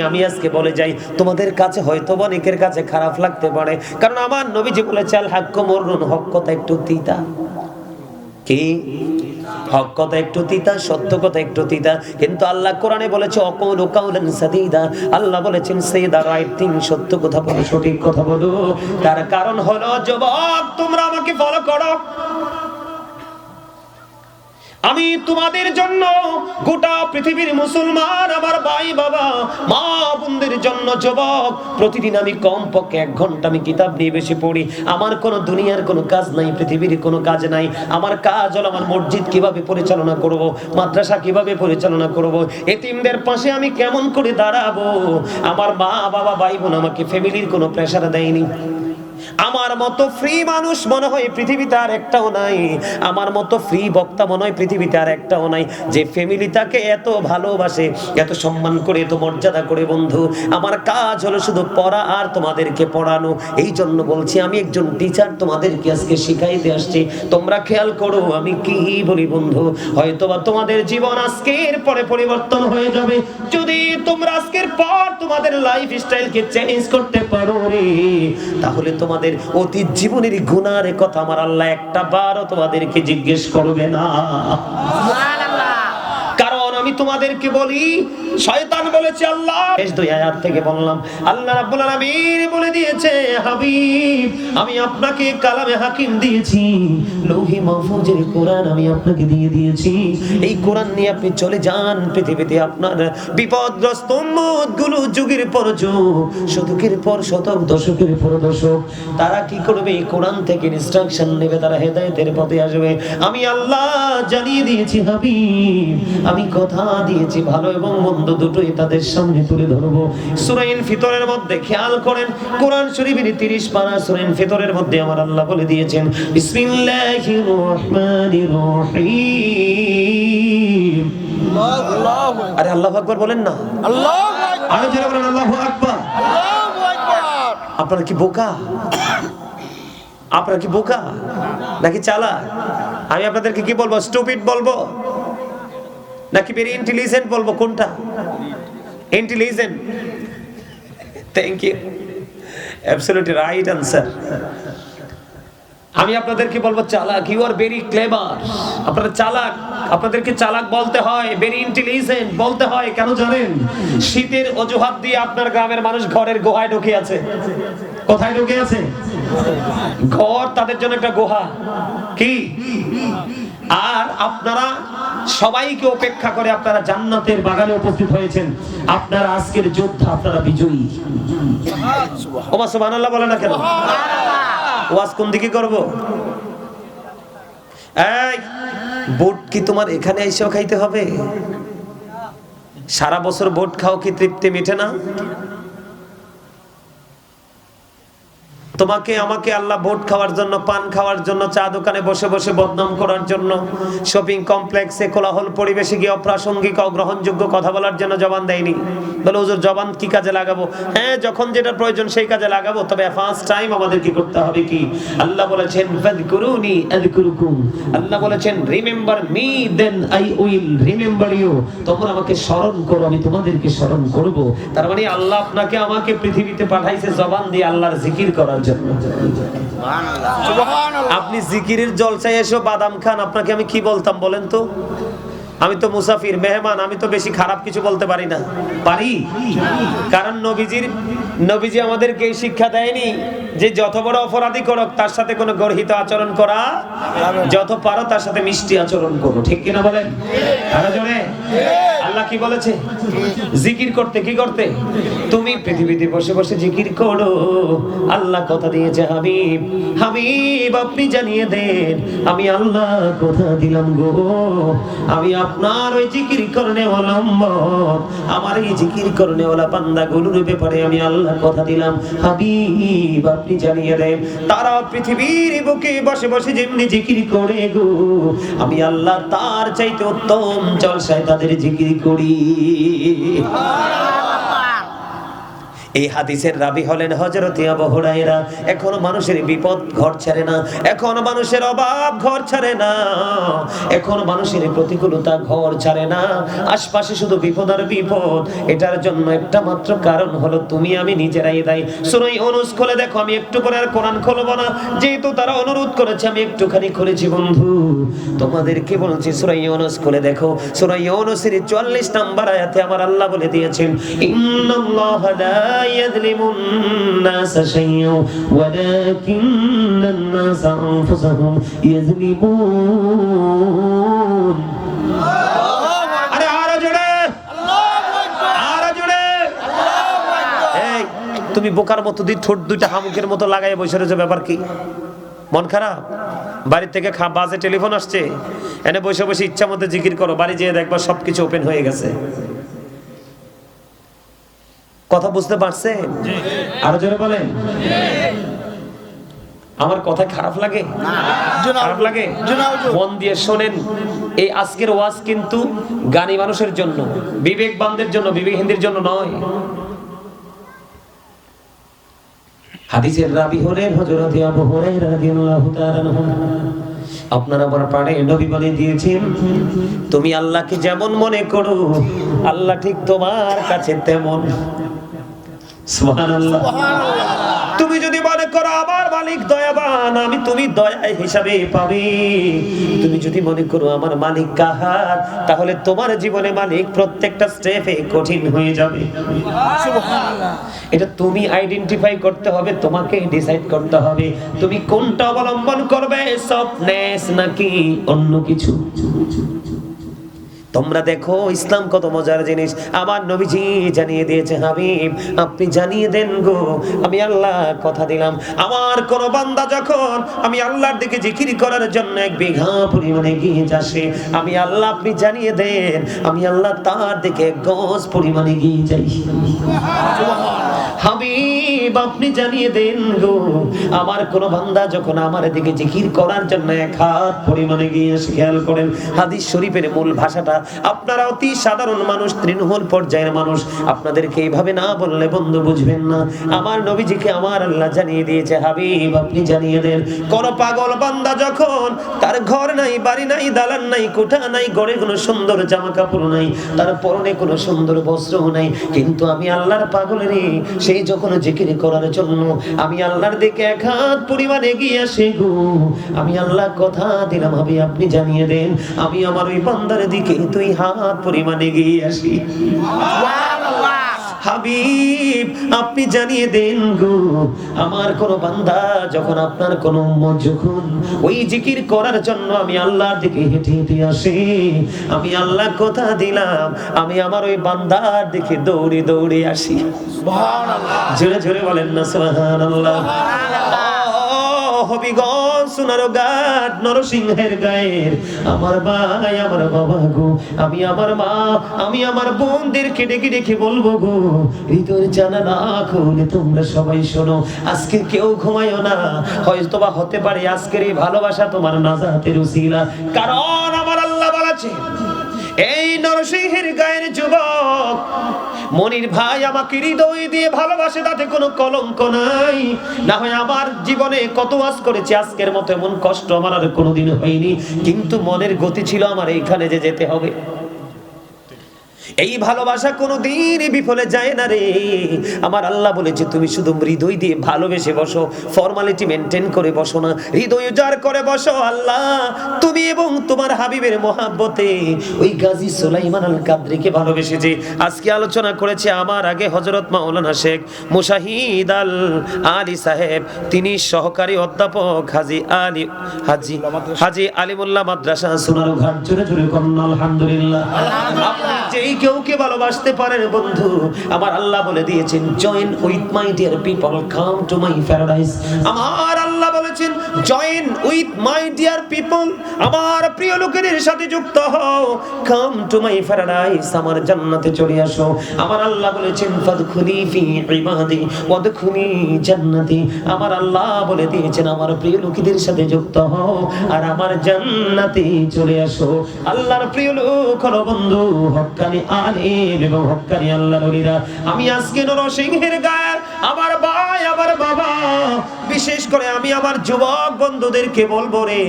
আমি আজকে বলে যাই, তোমাদের কাছে হয়তো অনেকের কাছে খারাপ লাগতে পারে। কারণ আমার নবীজি বলেছে আল হাক্ক মরুন হক কথা একটু তিতা। কি? হক কথা একটু তিতা, সত্য কথা একটু তিতা। কিন্তু আল্লাহ কোরআনে বলেছে, অকৌল কাউলান সাদিদা আল্লাহ বলেছেন সেইদা রাইট থিং সত্য কথা বলো, সঠিক কথা বলো। তার কারণ হলো যুবক তোমরা আমাকে ফলো করো। আমি তোমাদের জন্য গোটা পৃথিবীর মুসলমান, আমার ভাই বাবা, মা বোনদের জন্য যুবক, প্রতিদিন আমি কম পক্ষে এক ঘণ্টা আমি কিতাব নিয়ে বেশি পড়ি। আমার কোনো দুনিয়ার কোনো কাজ নাই, পৃথিবীর কোনো কাজ নাই। আমার কাজ হলো আমার মসজিদ কীভাবে পরিচালনা করব, মাদ্রাসা কীভাবে পরিচালনা করব, এতিমদের পাশে আমি কেমন করে দাঁড়াবো? আমার মা বাবা, ভাই বোন আমাকে ফ্যামিলির কোনো প্রেশার দেয়নি। আমার মতো ফ্রি মানুষ মনে হয় পৃথিবীতে আর একটাও নাই। আমার মতো ফ্রি বক্তা মনে হয় পৃথিবীতে আর একটাও নাই। যে ফ্যামিলি তাকে এত ভালোবাসে, এত সম্মান করে, এত মর্যাদা করে, বন্ধু, আমার কাজ হলো শুধু পড়া আর তোমাদেরকে পড়ানো। এই জন্য বলছি, আমি একজন টিচার তোমাদেরকে আজকে শিখাইতে আসছি। তোমরা খেয়াল করো, আমি কি বলি, বন্ধু? হয়তোবা তোমাদের জীবন আজকের পরে পরিবর্তন হয়ে যাবে। যদি তোমরা আজকের পর তোমাদের লাইফ স্টাইলকে চেঞ্জ করতে পারো তাহলে তাহলে তোমাদের অতীত জীবনের গুণার কথা আমার আল্লাহ একটা বারও তোমাদেরকে জিজ্ঞেস করবে না। তোমাদেরকে বলি, শয়তান বলেছে আল্লাহ। শেষ দুই আয়াত থেকে বললাম, আল্লাহ রাব্বুল আলামিন বলে দিয়েছে, হাবিব, আমি আপনাকে কালামে হাকিম দিয়েছি, লৌহি মাহফুজের কোরআন আমি আপনাকে দিয়ে দিয়েছি। এই কোরআন নিয়ে আপনি চলে যান, পৃথিবীতে আপনার বিপদগ্রস্ত উম্মতগুলো যুগের পর যুগ, শতকের পর শতক, দশকের পর দশক, তারা কি করবে? এই কোরআন থেকে ইনস্ট্রাকশন নেবে, তারা হেদায়েতের পথে আসবে। আমি আল্লাহ জানিয়ে দিয়েছি, হাবিব, আমি কথা দিয়েছি ভালো এবং মন্দ দুটোই তাদের সামনে তুলে ধরবো। সুরাইন ফিতরের মধ্যে খেয়াল করেন কোরআন শরীফের 30 পারা সুরাইন ফিতরের মধ্যে আমার আল্লাহ বলে দিয়েছেন বিসমিল্লাহির রহমানির রহিম। আরে আল্লাহ আকবার বলেন না। আরও জোরে বলেন আল্লাহু আকবার। আপনারা কি বোকা? আপনারা কি বোকা? নাকি চালা আমি আপনাদেরকে কি বলব? স্টুপিড বলব? নাকি ভেরি ইন্টেলিজেন্ট বলব? কোনটা? Intelligent thank you absolutely right answer আমি আপনাদেরকে বলব চালাক ইউ আর ভেরি ক্লেভার আপনারা চালাক, আপনাদেরকে চালাক বলতে হয় ভেরি ইন্টেলিজেন্ট বলতে হয়, কেন জানেন? শীতের অজুহাত দিয়ে আপনার গ্রামের মানুষ ঘরের গুহায় ঢুকে আছে। কোথায় ঢুকে আছে? ঘর তাদের জন্য একটা গুহা। কি? আর আপনারা সবাইকে উপেক্ষা করে আপনারা জান্নাতের বাগানে উপস্থিত হয়েছেন। আপনারা আজকের যোদ্ধা আপনারা বিজয়ী। ওমা সুবহানাল্লাহ বলে না কেন? ওয়াজ কোন দিকে করব? এই বুট কি তোমার এখানে এসেও খাইতে হবে? সারা বছর বুট খাও কি তৃপ্তি মিটে না? তোমাকে, আমাকে আল্লাহ ভোট খাওয়ার জন্য, পান খাওয়ার জন্য, চা দোকানে বসে বসে বদনাম করার জন্য শপিং কমপ্লেক্সে কোলাহল পরিবেশে গিয়ে অপ্রাসঙ্গিক, অগ্রহণযোগ্য কথা বলার জন্য জবান দেয়নি। বলে, হুজুর, জবান কি কাজে লাগাবো? হ্যাঁ যখন যেটা প্রয়োজন সেই কাজে লাগাবো, তবে ফার্স্ট টাইম আমাদের কি করতে হবে কি? আল্লাহ বলেছেন ফাযকুরুনি আযকুরুকুম। আল্লাহ বলেছেন remember me then I will remember you তোমরা আমাকে স্মরণ করো, আমি তোমাদেরকে স্মরণ করব। তার মানে আল্লাহ আপনাকে আমাকে পৃথিবীতে পাঠাইছে জবান দিয়ে আল্লাহর জিকির করার জন্য। আপনি জিকিরের জলসায় এসো বাদাম খান আপনাকে আমি কি বলতাম বলেন তো? আমি তো মুসাফির, মেহমান, আমি তো বেশি খারাপ কিছু বলতে পারি না। পারি? কারণ নবীজির, নবীজি আমাদেরকে এই শিক্ষা দেয়নি যে যত বড় অপরাধী করো তার সাথে কোনো গর্হিত আচরণ করা যত পারো, তার সাথে মিষ্টি আচরণ করো। ঠিক কিনা বলেন? আল্লাহ কি বলেছে? জিকির করতে কি করতে? তুমি পৃথিবীতে বসে বসে জিকির করো। আল্লাহ কথা দিয়েছে হাবিব। হাবিব, আপনি জানিয়ে দেন, আমি আল্লাহ কথা দিলাম গো। আমি আপনার ওই জিকির করনে আমার এই জিকির করনে পান্দা গুলোর ব্যাপারে আমি আল্লাহ কথা দিলাম। হাবিব, আপনি জানিয়ে দেন, তারা পৃথিবীর বুকে বসে বসে যেমনি জিকির করে গো, আমি আল্লাহ তার চাইতে উত্তম জলসায় তাদের জিকির করি। এই হাদিসের রাবি হলেন হজরত আবু হুরায়রা। এখনও মানুষের বিপদ ঘর ছাড়ে না, এখন মানুষের অভাব ঘর ছাড়ে না, এখন মানুষের প্রতিকূলতা ঘর ছাড়ে না। আশপাশে শুধু বিপদ আর বিপদ, এটার জন্য একটা মাত্র কারণ হলো তুমি, আমি নিজেরাই দায়ী। শুনুই অনুস খুলে দেখো, আমি একটু করে আর কোরআন খুলবো না। যেহেতু তারা অনুরোধ করেছে, আমি একটুখানি খুলেছি বন্ধু। তোমাদেরকে বলছি, সুরাই ইউনুস খুলে দেখো। সুরাই ইউনুসের 44 নাম্বার আয়াতে আমার আল্লাহ বলে দিয়েছেন, ইন্নাল্লাহা লা আনফুসাহুম ইয়াযলিমুন আরে আরও জোরে। আরও জোরে। এই, তুমি বোকার মতো দি ঠোঁট দুইটা হামুকের মতো লাগাই বসে রয়েছে, ব্যাপার কি? মন খারাপ? বাড়ি থেকে বাজে টেলিফোন আসছে। এনে বসে বসে ইচ্ছা মতো জিকির করো, বাড়ি যেয়ে দেখবা সবকিছু ওপেন হয়ে গেছে। কথা বুঝতে পারছে? আরও জোরে বলেন। আমার কথা খারাপ লাগে? খারাপ লাগে? মন দিয়ে শোনেন এই আজকের ওয়াজ কিন্তু গানি মানুষের জন্য বিবেকবানদের জন্য বিবেকহীনদের জন্য নয়। হাদিসের রাবি হলেন হযরত আবু হুরায়রা রাদিয়াল্লাহু তাআলা আপনারা আমার পাড়ে নবী বলে দিয়েছেন তুমি আল্লাহকে যেমন মনে করো আল্লাহ ঠিক তোমার কাছে তেমন। তুমি যদি মনে করো আমার মালিক দয়াবান আমি তুমি দয়া হিসাবে পাবি। তুমি যদি মনে করো আমার মালিক কাহার তাহলে তোমার জীবনে মালিক প্রত্যেকটা স্টেপে কঠিন হয়ে যাবে। এটা তুমি আইডেন্টিফাই করতে হবে তোমাকে ডিসাইড করতে হবে। তুমি কোনটা অবলম্বন করবে? সফটনেস নাকি অন্য কিছু? তোমরা দেখো, ইসলাম কত মজার জিনিস। আমার নবীজি জানিয়ে দিয়েছে, হাবিব, আপনি জানিয়ে দেন গো, আমি আল্লাহ কথা দিলাম। আমার কোন বান্দা যখন আমি আল্লাহর দিকে জিকির করার জন্য এক বিঘা পরিমাণে গিয়ে যাসে, আমি আল্লাহ আপনি জানিয়ে দেন, আমি আল্লাহ তার দিকে গজ পরিমাণে গিয়ে যাই। হাবিব, আপনি জানিয়ে দেন গো, আমার কোন বান্দা যখন আমার দিকে জিকির করার জন্য এক হাত পরিমাণে গিয়ে খেয়াল করেন, হাদিস শরীফের মূল ভাষাটা, আপনারা অতি সাধারণ মানুষ, তৃণমূল পর্যায়ের মানুষ, আপনাদেরকে এইভাবে না বললে বন্ধু বুঝবেন না। আমার নবীজিকে আমার আল্লাহ জানিয়ে দিয়েছে, হাবিব, আপনি জানিয়ে দেন, কোন পাগল বান্দা যখন তার ঘর নাই, বাড়ি নাই, দালান নাই, কোঠা নাই, গড়ে কোনো সুন্দর জামা কাপড় নাই, তার পরনে কোনো সুন্দর বস্ত্র নাই, কিন্তু আমি আল্লাহর পাগলের সেই যখন জিকির করার জন্য আমি আল্লাহর দিকে এক হাত পরিমাণ এগিয়ে আসে গো। আমি আল্লাহ কথা দিলাম, আমি আপনি জানিয়ে দেন, আমি আমার ওই বান্দার দিকে তুই হাত পরিমাণ এগিয়ে আসি। হাবিব আপনি জানিয়ে দেন গো আমার কোন বান্দা যখন আপনার কোন যখন ওই জিকির করার জন্য আমি আল্লাহর দিকে হেঁটে হেঁটে আসি আমি আল্লাহ কথা দিলাম আমি আমার ওই বান্দার দিকে দৌড়ে দৌড়ে আসি। জোরে জোরে বলেন না সুবহানাল্লাহ। হবিগঞ্জ সোনারো নরসিংহের গায়ের। আমার ভাই, আমার বাবা গো, আমি আমার মা, আমি আমার বোনদের কেটে কেটে কি বলব গো, হৃদয়ের জানা না খুলে তোমরা সবাই শোনো, আজকে কেউ ঘুমায়ও না। হয়তো বা হতে পারে আজকের এই ভালোবাসা তোমার নাজাতের উসিলা। কারণ আমার আল্লাহ বলেছে এই নরসিংহের গায়ের যুবক, মনির ভাই আমাকে হৃদয় দিয়ে ভালোবাসে, তাতে কোনো কলঙ্ক নাই। না হয় আমার জীবনে কত আজ করেছি, আজকের মতো এমন কষ্ট আমার আর কোনোদিন হয়নি। কিন্তু মনের গতি ছিল আমার এইখানে যে যেতে হবে। এই ভালোবাসা কোনো দিনই বিফলে যায় না রে। আমার আল্লাহ বলেছে তুমি শুধু হৃদয় দিয়ে ভালোবেসে বসো ফর্মালিটি মেনটেন করে বসো না। হৃদয় উজাড় করে বসো আল্লাহ। তুমি এবং তোমার হাবিবের মহাব্বতে ওই গাজী সুলাইমান আল কাদরিকে ভালোবেসেছে। আজকে আলোচনা করেছে আমার আগে হজরত মাওলানা শেখ মুশাহিদ আল আলী সাহেব। তিনি সহকারী অধ্যাপক হাজি আলী হাজি হাজি আলিমুল্লাহ মাদ্রাসা সোনারু ঘাট জোরে জোরে কন্যা আলহামদুলিল্লাহ। আপনি যেই কেউকে ভালোবাসতে পারেন বন্ধু? আমার আল্লাহ বলে দিয়েছেন join with my dear people come to my paradise আমার আল্লাহ বলেছেন join with my dear people আমার প্রিয় লোকেদের সাথে যুক্ত হও। কাম টু মাই প্যারাডাইস আমার জান্নাতে চলে আসো। আমার আল্লাহ বলেছেন ফাদখুলি ফি ইবাদি ওয়াদখুলি জান্নাতি আমার আল্লাহ বলে দিয়েছেন, আমার প্রিয় লোকেদের সাথে যুক্ত হও আর আমার জান্নাতে চলে আসো। আল্লাহর প্রিয় লোক হলো বন্ধু হক্কানি আলিম এবং হক্কানি আল্লাহর ওলিরা। আমি আজকে নরসিংহের গায়ের আমার ভাই আমার বাবা। বিশেষ করে আমি আমার যুবক বন্ধুদেরকে বলব রে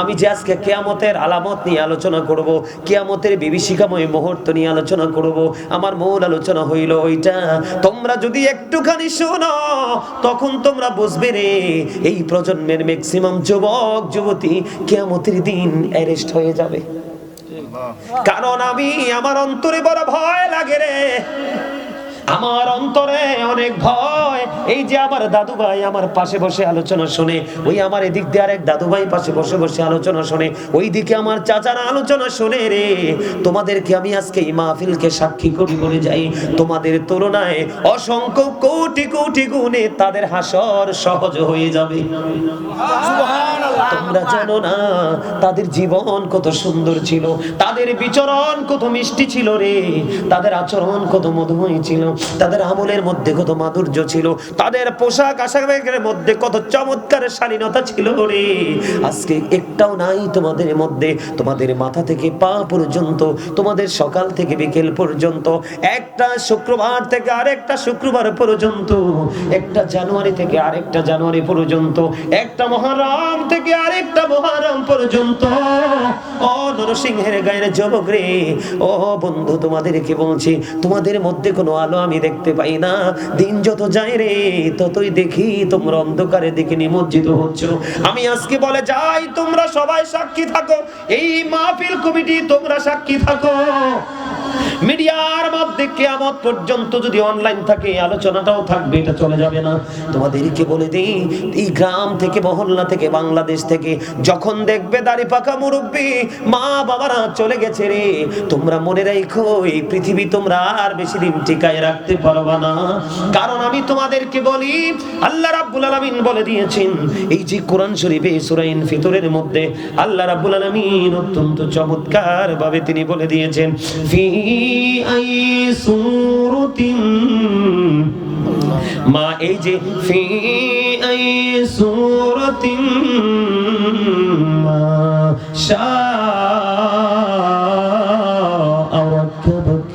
আমি যে আজকে কেয়ামতের আলামত নিয়ে আলোচনা করব কেয়ামতের বিভীষিকাময় মুহূর্ত নিয়ে আলোচনা করব আমার মূল আলোচনা হইল ওইটা তোমরা যদি একটুখানি শোনো তখন তোমরা বুঝবে রে এই প্রজন্মের ম্যাক্সিমাম যুবক যুবতী কেয়ামতের দিন অ্যারেস্ট হয়ে যাবে। কারণ আমি আমার অন্তরে বড় ভয় লাগে রে। আমার অন্তরে অনেক ভয়। এই যে আমার দাদু ভাই আমার পাশে বসে আলোচনা শুনে ওই আমার এদিক দিয়ে আরেক দাদু ভাই পাশে বসে বসে আলোচনা শুনে ওই দিকে আমার চাচারা আলোচনা শুনে রে। তোমাদেরকে আমি আজকে এই মাহফিলকে সাক্ষী করি বলে যাই। তোমাদের তুলনায় অসংখ্য কোটি কোটি গুণে তাদের হাসর সহজ হয়ে যাবে। তোমরা জানো না তাদের জীবন কত সুন্দর ছিল। তাদের বিচরণ কত মিষ্টি ছিল রে। তাদের আচরণ কত মধুময় ছিল। তাদের আমলের মধ্যে কত মাধুর্য ছিল, তাদের পোশাক আশাকের মধ্যে কত চমৎকার শালীনতা ছিল রে। আজকে একটাও নাই তোমাদের মধ্যে, তোমাদের মাথা থেকে পা পর্যন্ত, তোমাদের সকাল থেকে বিকেল পর্যন্ত, একটা শুক্রবার থেকে আরেকটা শুক্রবার পর্যন্ত, একটা জানুয়ারি থেকে আরেকটা জানুয়ারি পর্যন্ত, একটা মহারাম থেকে আরেকটা মহারাম পর্যন্ত। ও নরসিংহের গায়ের যুবক রে, ও বন্ধু তোমাদেরকে বলছি, তোমাদের মধ্যে কোনো আলো আমি দেখতে পাই না। দিন যত যায় রে, ততই দেখি তোমরা অন্ধকারের দিকে নিমজ্জিত হচ্ছ। আমি আজকে বলে যাই, তোমরা সবাই সাক্ষী থাকো। এই মাহফিল কমিটি, তোমরা সাক্ষী থাকো। মিডিয়ার মধ্যে কেয়ামত পর্যন্ত যদি অনলাইন থাকে, আলোচনাটাও থাকবে, এটা চলে যাবে না। তোমাদেরকে বলে দিই, এই গ্রাম থেকে, মহল্লা থেকে, বাংলাদেশ থেকে, যখন দেখবে দাড়ি পাকা মুরব্বী, মা বাবারা চলে গেছে রে। তোমরা মনে রাখো, এই পৃথিবী তোমরা আর বেশি দিন টিকায় রাখতে পারবা না। কারণ আমি তোমাদেরকে বলি, আল্লাহ রাব্বুল আলামিন বলে দিয়েছেন, এই যে কোরআন শরীফে সূরা ইনফিতরের মধ্যে, আল্লাহ রাব্বুল আলামিন অত্যন্ত চমৎকার ভাবে তিনি বলে দিয়েছেন, ফি মা এই যে ফি আই সূরাতিন মা শাআ রাক্কাবাক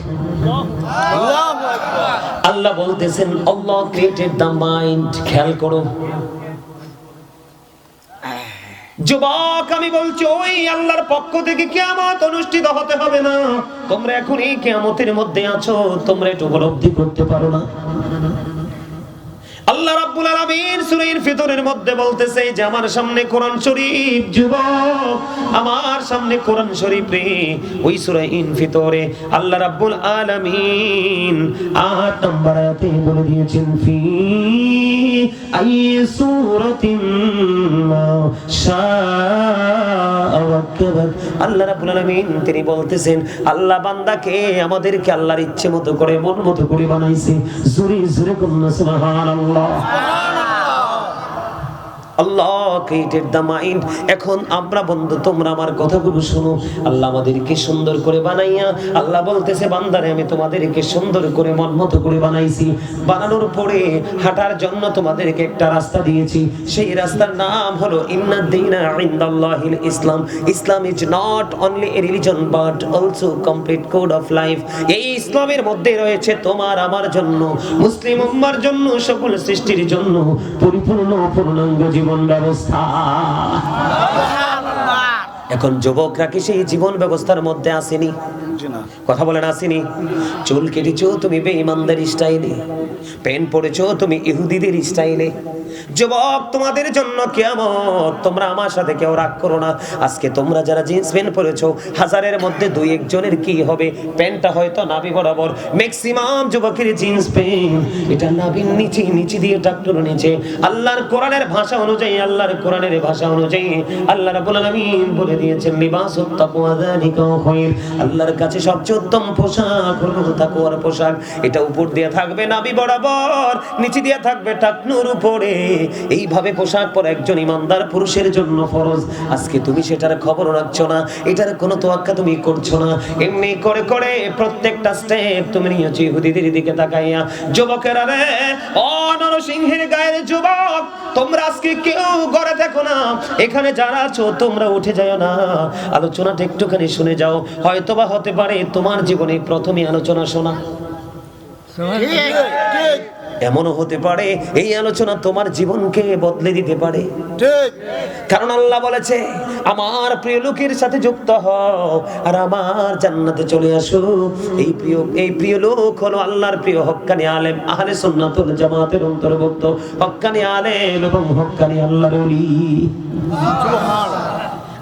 আল্লাহ বলতেছেন আল্লাহ ক্রিয়েটেড দ্য মাইন্ড খেয়াল করো। যুবক, আমি বলছি, ওই আল্লাহর পক্ষ থেকে কেমন অনুষ্ঠিত হতে হবে না। তোমরা এখন এই কেমতের মধ্যে আছো, তোমরা একটু উপলব্ধি করতে পারো না। আল্লাহ রাব্বুল আলামিন সূরা ফিতরের মধ্যে বলতেছে যে আমার সামনে কোরআন শরীফ, যুবক, আমার সামনে কোরআন শরীফ রে, ওই সূরা ফিতরে আল্লাহ রাব্বুল আলামিন আট নম্বর আয়াতে বলে দিয়েছেন, ফি আই সূরাতিন মা শাআ ওয়াক্কাবাত। আল্লাহ রাব্বুল আলামিন তিনি বলতেছেন, আল্লাহ বান্দাকে আমাদেরকে আল্লাহর ইচ্ছে মতো করে, মন মতো করে বানাইছে। জোরে জোরে কন্যা, সুবহানাল্লাহ। Roma. Roma. আল্লাহ এখন আমরা বন্ধু, তোমরা আমার কথাগুলো শোনো। আল্লাহ আমাদেরকে সুন্দর করে বানাইয়া, আল্লাহ বলতেছে, বান্দারে, আমি তোমাদেরকে সুন্দর করে করে বানাইছি। বানানোর পরে হাঁটার জন্য তোমাদেরকে একটা রাস্তা দিয়েছি। সেই রাস্তার নাম হলো ইনদাল্লাহিল ইসলাম। Islam is not only a religion but also complete code of life এই ইসলামের মধ্যে রয়েছে তোমার আমার জন্য, মুসলিম উম্মার জন্য, সকল সৃষ্টির জন্য, পরিপূর্ণ পূর্ণাঙ্গ জীবন। ব্যবস্থা। এখন যুবকরা কি সেই জীবন ব্যবস্থার মধ্যে আসেনি? কথা বলেন আসেনি চুল কেটেছো তুমি বেঈমানদের স্টাইলে। পেন পরেছো তুমি ইহুদিদের স্টাইলে। যুবক, তোমাদের জন্য কেমন তোমরা আমার সাথে কেউ রাগ করো না। আজকে তোমরা যারা জিন্স প্যান্ট পরেছো, হাজারের মধ্যে দুই একজনের কি হবে? প্যান্টটা হয়তো নাভি বরাবর। ম্যাক্সিমাম যুবকের জিন্স প্যান্ট। এটা নাভির নিচে নিচে দিয়ে ডাক্তার নিচে। আল্লাহর কোরআনের ভাষা অনুযায়ী, আল্লাহর কোরআনের ভাষা অনুযায়ী আল্লাহ রাব্বুল আলামিন বলে দিয়েছেন, লিবাসুত তাকওয়া যালিকা খায়র। আল্লাহর কাছে সবচেয়ে উত্তম পোশাক হলো তাকওয়ার পোশাক। এটা উপর দিয়ে থাকবে নাবি বরাবর, নিচে দিয়ে থাকবে টাকনুর উপরে। এইভাবে পোশাক পরে একজন ইমানদার পুরুষের জন্য ফরজ। আজকে তুমি সেটার খবর রাখছো না, এটার কোনো তোয়াক্কা তুমি করছ না। এমনি করে করে প্রত্যেকটা স্টেপ তুমি নিয়েছো ইহুদিদের দিকে তাকাইয়া, যুবকেরা রে ও নরসিংহের গায়ের যুবক, তোমরা আজকে কেউ ঘরে দেখো না। এখানে যারা আছো, তোমরা উঠে যাও না। আলোচনাটা একটুখানি শুনে যাও। হয়তোবা হতে পারে তোমার জীবনে প্রথমে আলোচনা শোনা। ঠিক ঠিক। এমনও হতে পারে এই আলোচনা তোমার জীবনকে বদলে দিতে পারে। কারণ আল্লাহ বলেছে আমার প্রিয় লোকের সাথে যুক্ত হও আর আমার জান্নাতে চলে আসো। এই প্রিয় এই প্রিয় লোক হলো আল্লাহর প্রিয় হক্কানি আলেম আহলে সুন্নাতুল জামাতের অন্তর্ভুক্ত। হক্কানি আলেম এবং হক্কানি আল্লাহর ওলি।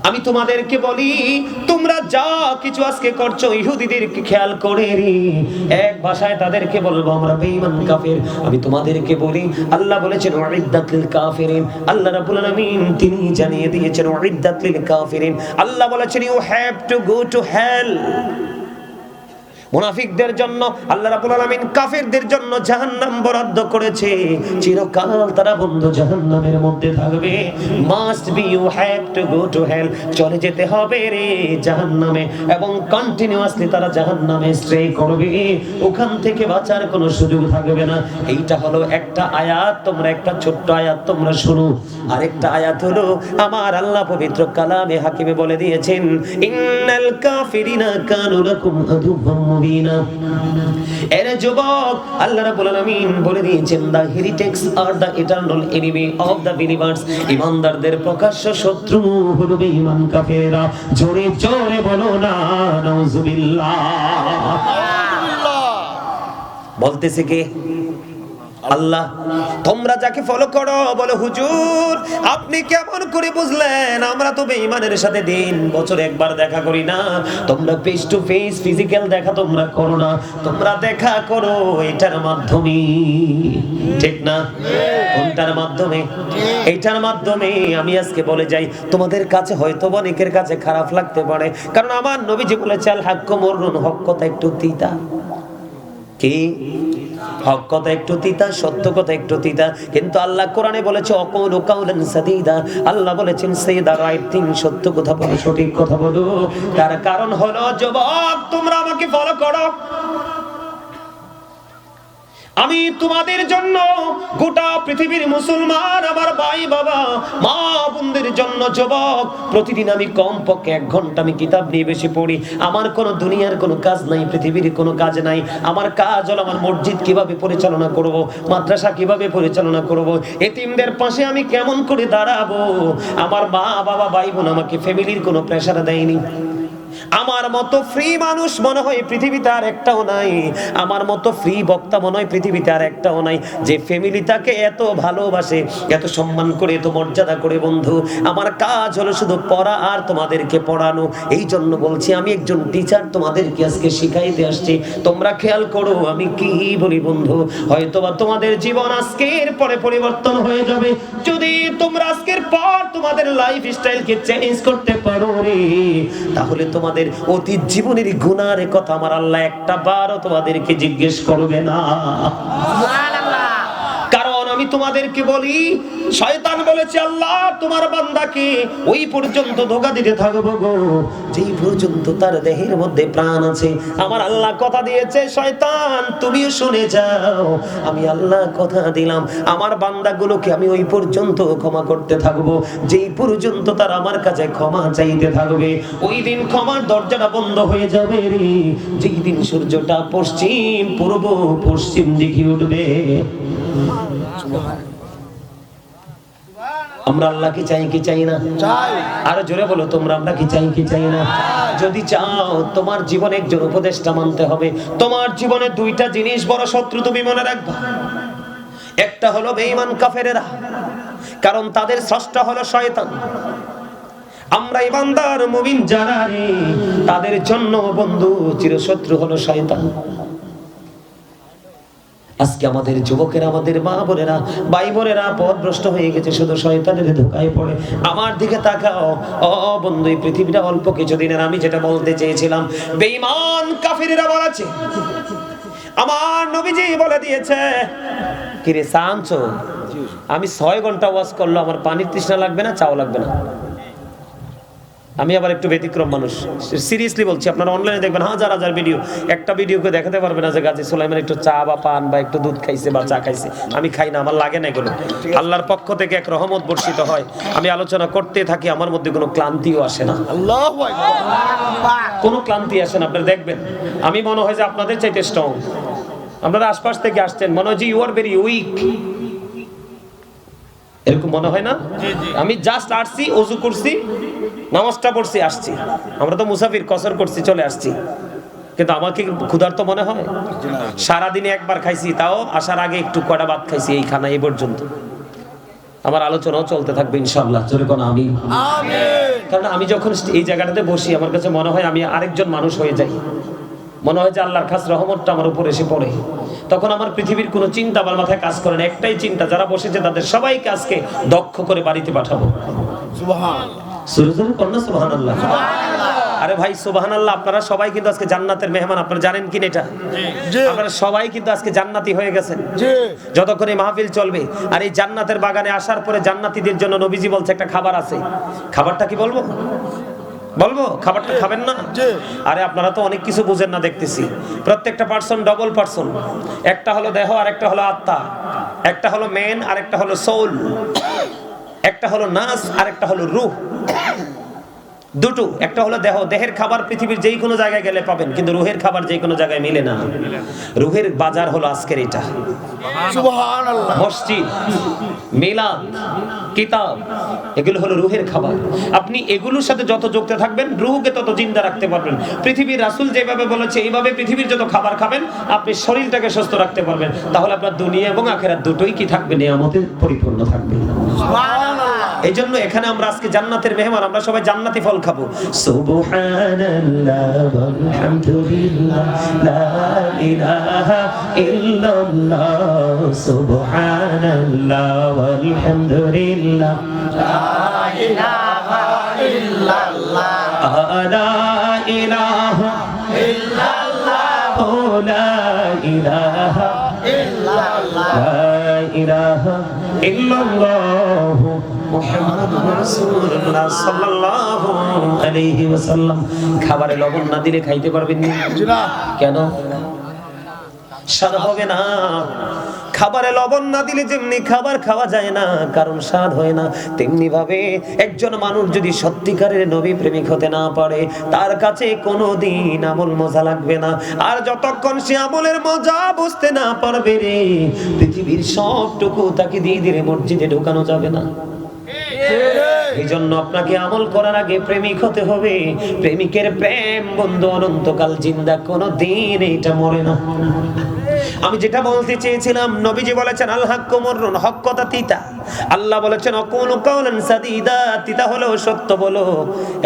আমি তোমাদেরকে বলি, তোমরা যা কিছু আজকে করছ, ইহুদিদেরকে খেয়াল করে এক ভাষায় তাদেরকে বলব, আমরা বেঈমান কাফের। আমি তোমাদেরকে বলি, আল্লাহ বলেছেন, ওয়াইদাতুল কাফিরিন। আল্লাহ রাব্বুল আলামিন তিনি জানিয়ে দিয়েছেন, ওয়াইদাতুল কাফিরিন। আল্লাহ বলেছেন you have to go to hell মুনাফিকদের জন্য, আল্লাহ রাব্বুল আলামিন কাফিরদের জন্য জাহান্নাম বরাদ্দ করেছে। চিরকাল তারা বন্ধ জাহান্নামের মধ্যে থাকবে। Must be you have to go to hell চলে যেতে হবে রে জাহান্নামে। এবং কন্টিনিউয়াসলি তারা জাহান্নামে স্টে করবে। ওখান থেকে বাঁচার কোনো সুযোগ থাকবে না। এইটা হলো একটা আয়াত। তোমরা একটা ছোট্ট আয়াত তোমরা শুনো। আরেকটা আয়াত হলো, আমার আল্লাহ পবিত্র কালামে হাকিমে বলে দিয়েছেন, ইন্নাল কাফিরিনা কানু লাকুম মুবিনা এর যুবক আল্লাহ রাব্বুল আলামিন বলে দিয়েছেন the heretics R the eternal enemy of the believers ইমানদারদের প্রকাশ্য শত্রু হলো বেঈমান কাফেররা। জোরে জোরে বলো না নাউজুবিল্লাহ। বলতেছে কে? আল্লাহ, তোমরা যাকে ফলো করো, বলো, হুজুর, আপনি কেমন করে বুঝলেন? আমরা তো বেঈমানের সাথে দিন বছর একবার দেখা করি না। তোমরা ফেস টু ফেস ফিজিক্যাল দেখা তোমরা করো না। তোমরা দেখা করো, এটার মাধ্যমে। ঠিক না? কোনটার মাধ্যমে? এটার মাধ্যমে আমি আজকে বলে যাই, তোমাদের কাছে হয়তো অনেকের কাছে খারাপ লাগতে পারে। কারণ আমার নবীজি বলেছে, আল হাক্ক মরুন হক কথা একটু তিতা কি? হক কথা একটু তিতা, সত্য কথা একটু তিতা। কিন্তু আল্লাহ কোরআনে বলেছে, অকৌল কাউলান সাদিদা। আল্লাহ বলেছেন সেদা রাইট থিং, সত্য কথা বলো, সঠিক কথা বলো। তার কারণ হলো যুবক তোমরা আমাকে ফলো করো। আমি তোমাদের জন্য গোটা পৃথিবীর মুসলমান, আমার ভাই বাবা, মা বোনদের জন্য যুবক প্রতিদিন আমি কম পক্ষে এক ঘণ্টা আমি কিতাব নিয়ে বেশি পড়ি। আমার কোনো দুনিয়ার কোনো কাজ নাই, পৃথিবীর কোনো কাজ নাই। আমার কাজ হলো আমার মসজিদ কীভাবে পরিচালনা করব, মাদ্রাসা কীভাবে পরিচালনা করব, এতিমদের পাশে আমি কেমন করে দাঁড়াবো? আমার মা বাবা, ভাই বোন আমাকে ফ্যামিলির কোনো প্রেশার দেয়নি। আমার মতো ফ্রি মানুষ মনে হয় পৃথিবীতে আর একটাও নাই। আমার মতো ফ্রি বক্তা মনে হয় পৃথিবীতে আর একটাও নাই। যে ফ্যামিলি তাকে এত ভালোবাসে, এত সম্মান করে, এত মর্যাদা করে, বন্ধু, আমার কাজ হলো শুধু পড়া আর তোমাদেরকে পড়ানো। এই জন্য বলছি, আমি একজন টিচার তোমাদেরকে আজকে শিখাইতে আসছি। তোমরা খেয়াল করো, আমি কি বলি বন্ধু? হয়তোবা তোমাদের জীবন আজকের পরে পরিবর্তন হয়ে যাবে। যদি তোমরা আজকের পর তোমাদের লাইফ স্টাইলকে চেঞ্জ করতে পারো রে, তাহলে তোমাদের অতীত জীবনের গুণার কথা আমার আল্লাহ একটা বারও তোমাদেরকে জিজ্ঞেস করবে না। তোমাদেরকে বলি, শয়তান বলেছে, আল্লাহ, তোমার বান্দাকে ওই পর্যন্ত ধোকা দিতে থাকব গো। যেই পর্যন্ত তার দেহের মধ্যে প্রাণ আছে, আমার আল্লাহ কথা দিয়েছে, শয়তান, তুমিও শুনে যাও। আমি আল্লাহ কথা দিলাম, আমার বান্দাগুলোকে আমি ওই পর্যন্ত ক্ষমা করতে থাকব। যেই পর্যন্ত তার আমার কাছে ক্ষমা চাইতে থাকবে, ওই দিন ক্ষমার দরজাটা বন্ধ হয়ে যাবে রে। যেই দিন সূর্যটা পশ্চিম, পূর্ব পশ্চিম দিকে উঠবে আমরা আল্লাহকে চাই কি চাই না? আরও জোরে বলো তোমরা আমরা কি চাই কি চাই না? যদি চাও তোমার জীবনে একজন উপদেষ্টা মানতে হবে। তোমার জীবনে দুইটা জিনিস বড় শত্রু তুমি মনে রাখবা। একটা হলো বেঈমান কাফেরেরা কারণ তাদের স্রষ্টা হলো শয়তান। আমরা ইমানদার মুমিন যারা তাদের জন্য বন্ধু চিরশত্রু হলো শয়তান। আজকে আমাদের যুবকেরা, আমাদের মা বোনেরা, ভাই বোনেরা পথভ্রষ্ট হয়ে গেছে, শুধু শয়তানের ধোকায় পড়ে। আমার দিকে তাকাও। ও বন্ধু, এই পৃথিবীটা অল্প কিছুদিনের, আমি যেটা বলতে চেয়েছিলাম, বেঈমান কাফিরেরা বলেছে, আমার নবীজি বলে দিয়েছে, কিরে সামছো আমি ছয় ঘণ্টা ওয়াজ করল, আমার পানির তৃষ্ণা লাগবে না, চাও লাগবে না? আমি আবার একটু ব্যতিক্রম মানুষ। সিরিয়াসলি বলছি আপনারা অনলাইনে দেখবেন হাজার হাজার ভিডিও একটা ভিডিওকে দেখাতে পারবে না যে গাজী সুলাইমান একটু চা বা পান বা একটু দুধ খাইছে বা চা খাইছে। আমি খাই না আমার লাগে না এগুলো। আল্লাহর পক্ষ থেকে এক রহমত বর্ষিত হয়। আমি আলোচনা করতে থাকি আমার মধ্যে কোনো ক্লান্তিও আসে না। কোনো ক্লান্তি আসে না আপনারা দেখবেন। আমি মনে হয় যে আপনাদের চাইতে স্ট্রং আপনারা আশপাশ থেকে আসছেন মনে হয় যে ইউ আর ভেরি উইক এরকম মনে হয় না? আমি জাস্ট আসছি অজু করছি নামাজটা পড়ছি আসছি। আমরা তো মুসাফির কসর করছি চলে আসছি। কিন্তু আমাকে ক্ষুধার্ত মনে হয়? সারাদিনে একবার খাইছি তাও আসার আগে একটু কটা ভাত খাইছি এই খানা এই পর্যন্ত। আমার আলোচনাও চলতে থাকবে ইনশাআল্লাহ। জোরে কোন আমি? কারণ আমি যখন এই জায়গাটাতে বসি আমার কাছে মনে হয় আমি আরেকজন মানুষ হয়ে যাই। মনে হয় যে আল্লাহর খাস রহমতটা আমার উপর এসে পড়ে। তখন আমার পৃথিবীর কোনো চিন্তা আমার মাথায় কাজ করে না। একটাই চিন্তা যারা বসেছে তাদের সবাইকে আজকে দক্ষ করে বাড়িতে পাঠাবো। আরে ভাই সুবাহান আল্লাহ আপনারা সবাই কিন্তু আজকে জান্নাতের মেহমান আপনারা জানেন কি না এটা? আপনারা সবাই কিন্তু আজকে জান্নাতি হয়ে গেছেন। যতক্ষণ এই মাহফিল চলবে আর এই জান্নাতের বাগানে আসার পরে জান্নাতিদের জন্য নবীজি বলছে একটা খাবার আছে। খাবারটা কি বলব? বলব? খাবারটা খাবেন না? আরে আপনারা তো অনেক কিছু বুঝেন না দেখতেছি। প্রত্যেকটা পার্সন ডবল পার্সন একটা হলো দেহ আর একটা হলো আত্মা। একটা হলো মেন আর একটা হলো সোল একটা হলো নাস আর একটা হলো রূহ। দুটো। একটা হলো দেহ দেহের খাবার পৃথিবীর যেই কোনো জায়গায় গেলে পাবেন কিন্তু রুহের খাবার যেই কোনো জায়গায় মিলে না। রুহের বাজার হলো আজকের এটা। মসজিদ মিলাদ কিতাব এগুলো হলো রুহের খাবার। আপনি এগুলোর সাথে যত যুক্ত থাকবেন রুহকে তত জিন্দা রাখতে পারবেন। পৃথিবীর রাসুল যেভাবে বলেছে এইভাবে পৃথিবীর যত খাবার খাবেন আপনি শরীরটাকে সুস্থ রাখতে পারবেন। তাহলে আপনার দুনিয়া এবং আখেরা দুটোই কি থাকবে? নিয়ামতে পরিপূর্ণ থাকবে। সুবহানাল্লাহ। এই জন্য এখানে আমরা আজকে জান্নাতের মেহমান আমরা সবাই জান্নাতি ফল খাব। ইলাহা ইল্লাল্লাহ। খাবারে লবণ না দিলে খাইতে পারবেন কেন? স্বাদ হবে না। খাবারে লবণ না দিলে যেমনি খাবার খাওয়া যায় না কারণ স্বাদ হয় না। তেমনি ভাবে একজন মানুষ যদি সত্যিকারের নবী প্রেমিক হতে না পারে তার কাছে কোনো দিন আমল মজা লাগবে না। আর যতক্ষণ সে আমলের মজা বুঝতে না পারবে রে পৃথিবীর সবটুকু তাকে দিয়ে দিলে মসজিদে ঢোকানো যাবে না। এই জন্য আপনাকে আমল করার আগে প্রেমিক হতে হবে। প্রেমিকের প্রেম বন্ধু অনন্তকাল জিন্দা কোনো দিন এটা মরে না। আমি যেটা বলতে চেয়েছিলাম নবীজি বলেছেন আল হাক্কু হক কথা তিতা। আল্লাহ বলেছেন অকুল কাউলান সাদিদা তিতা হলেও সত্য বলো।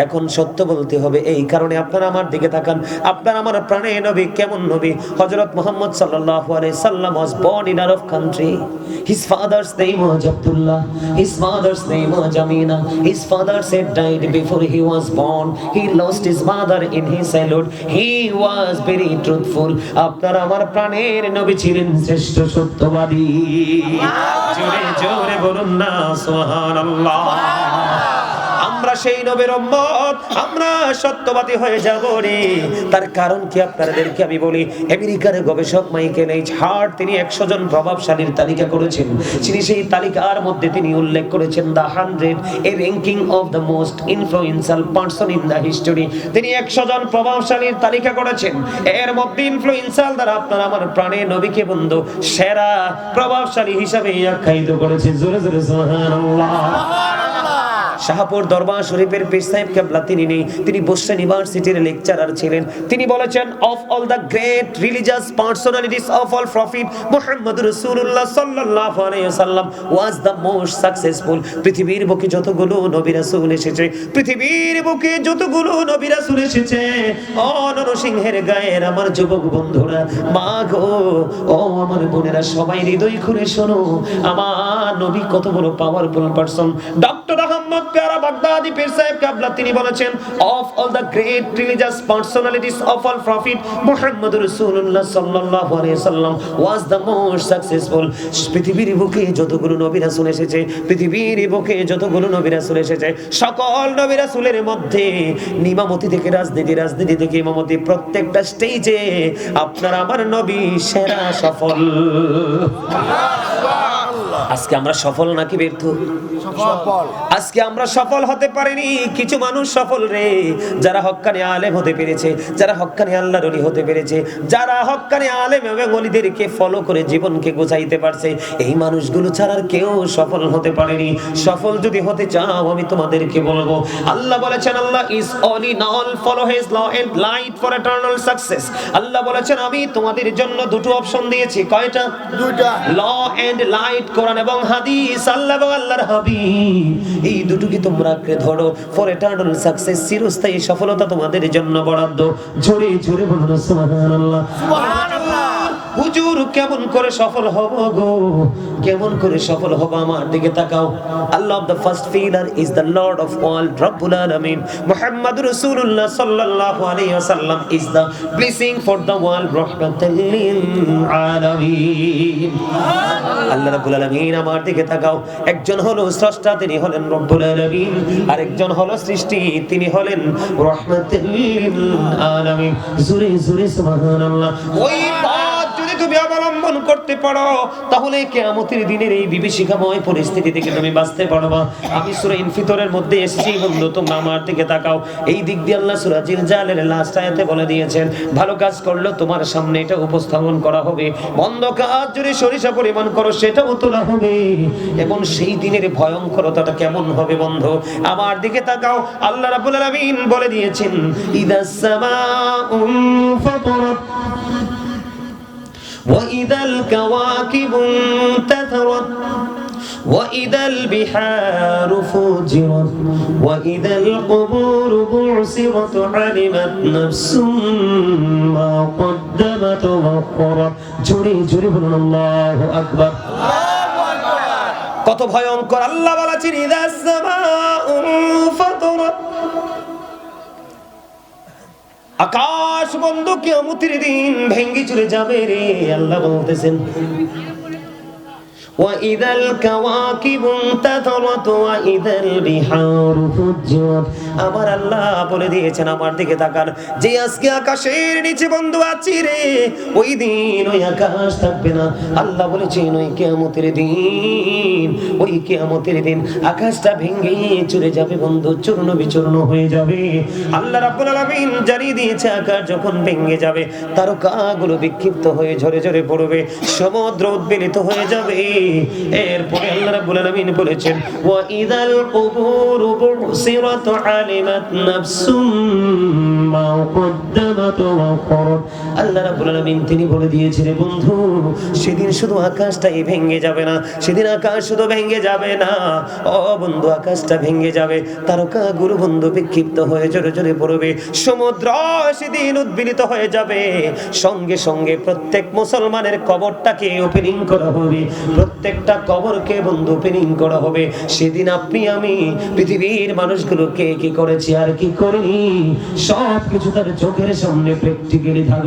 এখন সত্য বলতে হবে। এই কারণে আপনারা আমার দিকে তাকান। আপনার আমার প্রাণে নবী কেমন নবী? হযরত মুহাম্মদ সাল্লাল্লাহু আলাইহি সাল্লাম was born in Arab country. His father's name was Abdullah. His mother's name was Amina his father said died before he was born he lost his mother in his salute. he was very truthful আপনার আমার প্রাণের নবী ছিলেন শ্রেষ্ঠ সত্যবাদী জোরে জোরে বলুন না সুবহানাল্লাহ আমরা সেই নবীর উম্মত, আমরা সত্যবাদী হয়ে যাব রে। তার কারণ কি আপনাদেরকে আমি বলি? আমেরিকার গবেষক মাইকেল এইচ হার্ট, তিনি একশো জন প্রভাবশালীর তালিকা করেছেন। তিনি সেই তালিকার মধ্যে তিনি উল্লেখ করেছেন the hundred, a ranking of the most influential person in the history. তিনি একশো জন প্রভাবশালীর তালিকা করেছেন। এর মধ্যে ইনফ্লুয়েন্সিয়াল দ্বারা আপনার আমার প্রাণে নবীকে বন্ধু, সেরা প্রভাবশালী হিসাবে আখ্যায়িত করেছে জোরে জোরে, সুবহানাল্লাহ। শাহপুর দরবার শরীফের পীর সাহেব কেবলা তিনি নেই। তিনি বসরা ইউনিভার্সিটির লেকচারার ছিলেন। তিনি বলেছেন of all the great religious personalities of all prophet Muhammad রাসূলুল্লাহ সাল্লাল্লাহু আলাইহি ওয়াসাল্লাম ওয়াজ দ্য মোস্ট সাকসেসফুল পৃথিবীর বুকে যতগুলো নবী রাসূল এসেছে, পৃথিবীর বুকে যতগুলো নবী রাসূল এসেছে ও নরসিংহের গায়ের আমার যুবক বন্ধুরা, মা গো, ও আমার বোনেরা, সবাই হৃদয় খুলে শোনো। আমার নবী কত বড় পাওয়ারফুল পারসন ডক্টর আহমদ পেয়ারা বাগদাদি পীর সাহেব কাবলা তিনি বলেছেন of all the great religious personalities of all prophet Muhammad রাসূলুল্লাহ সাল্লাল্লাহু আলাইহি সাল্লাম ওয়াজ দ্য মোস্ট সাকসেসফুল পৃথিবীর বুকে যতগুলো নবী রাসূল এসেছে, পৃথিবীর বুকে যতগুলো নবী রাসূল এসেছে, সকল নবী রাসূলের মধ্যে নিমামতি থেকে রাজনীতি রাজনীতি থেকে ইমামতি, প্রত্যেকটা স্টেজে আপনার আমার নবী সেরা সফল। আজকে আমরা সফল নাকি ব্যর্থ? সফল। আজকে আমরা সফল হতে পারিনি। কিছু মানুষ সফল রে। যারা হক্কানি আলেম হতে পেরেছে যারা হক্কানি আল্লাহর ওলি হতে পেরেছে যারা হক্কানি আলেম এবং ওলিদেরকে ফলো করে জীবনকে গোছাইতে পারছে এই মানুষগুলো ছাড়া আর কেউ সফল হতে পারেনি। সফল যদি হতে চাও আমি তোমাদেরকে বলব আল্লাহ বলেছেন Allah is all in all follow his law and light for eternal success আল্লাহ বলেছেন আমি তোমাদের জন্য দুটো অপশন দিয়েছি। কয়টা? দুইটা। ল এন্ড লাইট কোরআন এবং হাদিস, আল্লাহ এবং আল্লাহর হাবিব। এই দুটোকে তোমরা আঁকড়ে ধরো? ফর এটারনাল সাকসেস চিরস্থায়ী সফলতা তোমাদের জন্য বরাদ্দ। জোরে জোরে বলুন, সুবহানাল্লাহ। সুবহানাল্লাহ। হুজুর, কেমন করে সফল হব গো? কেমন করে সফল হব আমার দিকে তাকাও। Allah of the first pillar is the lord of all রব্বুল আলামিন। মুহাম্মদ রাসূলুল্লাহ সাল্লাল্লাহু আলাইহি ওয়াসাল্লাম is the blessing for the world রাহমাতাল লিল আলামিন। আল্লাহ রাব্বুল আলামিন আমার দিকে তাকাও। একজন হলো স্রষ্টা, তিনি হলেন রব্বুল আলামিন। আর একজন হলো সৃষ্টি, তিনি হলেন রাহমাতাল আলামিন। জোরে জোরে, সুবহানাল্লাহ। ওই তুমি অবলম্বন করতে পারো। তাহলে কেয়ামতের দিনের এই বিভীষিকাময় পরিস্থিতি থেকে তুমি বাঁচতে পারবা আমি সূরা ইনফিতরের মধ্যে এসেছি বন্ধু তোমরা আমার দিকে তাকাও। এই দিক দিয়ে আল্লাহ সূরা জিলজালের লাস্ট আয়াতে বলে দিয়েছেন, ভালো কাজ করল তোমার সামনে এটা উপস্থাপন করা হবে। মন্দ কাজ যদি সরিষা পরিমাণ করো, সেটাও তোলা হবে। এবং সেই দিনের ভয়ঙ্করতাটা কেমন হবে বন্ধু? আমার দিকে তাকাও। আল্লাহ রাব্বুল আলামিন বলে দিয়েছেন, ইদাস সামাউ ফাতারাত। وإذا الكواكب انتثرت وإذا البحار فجرت وإذا القبور بعثرت علمت نفس ما قدمت وأخرت জোরে জোরে বলুন আল্লাহ আকবার কত ভয়ঙ্কর আল্লাহ বলেছেন ইদা সামাউ ফাতারাত আকাশ বন্ধ কেমতির দিন ভেঙ্গি চলে যাবে রে আল্লাহ বলতেছেন। وإذا الكواكب انتثرت وإذا البحار فجرت আমার আল্লাহ বলে দিয়েছেন আমার দিকে তাকান যে আজকে আকাশের নিচে বন্ধু আছি রে ওই দিন ওই আকাশ থাকবে না আল্লাহ বলেছেন ওই কিয়ামতের দিন ওই কিয়ামতের দিন আকাশটা ভেঙে চলে যাবে বন্ধু চূর্ণ বিচূর্ণ হয়ে যাবে আল্লাহ রাব্বুল আলামিন জানিয়ে দিয়েছে আকাশ যখন ভেঙে যাবে তারকাগুলো বিক্ষিপ্ত হয়ে ঝরে ঝরে পড়বে সমুদ্র উদ্বেলিত হয়ে যাবে এরপরে আল্লাহ রাব্বুল আলামিন বলেছেন, ওয়া ইদাল কুবুরু বুসিরাত আলিমাত নাফসুম মা কদ্দামাত ওয়া আখরাত আল্লাহ রাব্বুল আলামিন তিনি বলে দিয়েছেন বন্ধু, সেদিন শুধু আকাশটাই ভেঙে যাবে না, সেদিন আকাশ শুধু ভেঙে যাবে না। ও বন্ধু, আকাশটা ভেঙে যাবে তারকা গুরু বন্ধু বিক্ষিপ্ত হয়ে জোরে জোরে পড়বে, সমুদ্র সেদিন উদ্বিলিত হয়ে যাবে। সঙ্গে সঙ্গে প্রত্যেক মুসলমানের কবরটাকে ওপেনিং করা হবে প্রত্যেকটা কবরকে বন্ধু পিনিং করা হবে। সেদিন আপনি, আমি পৃথিবীর মানুষগুলোকে কি করেছি আর কি করিনি সব কিছু তার চোখের সামনে প্র্যাকটিক্যালি থাকবে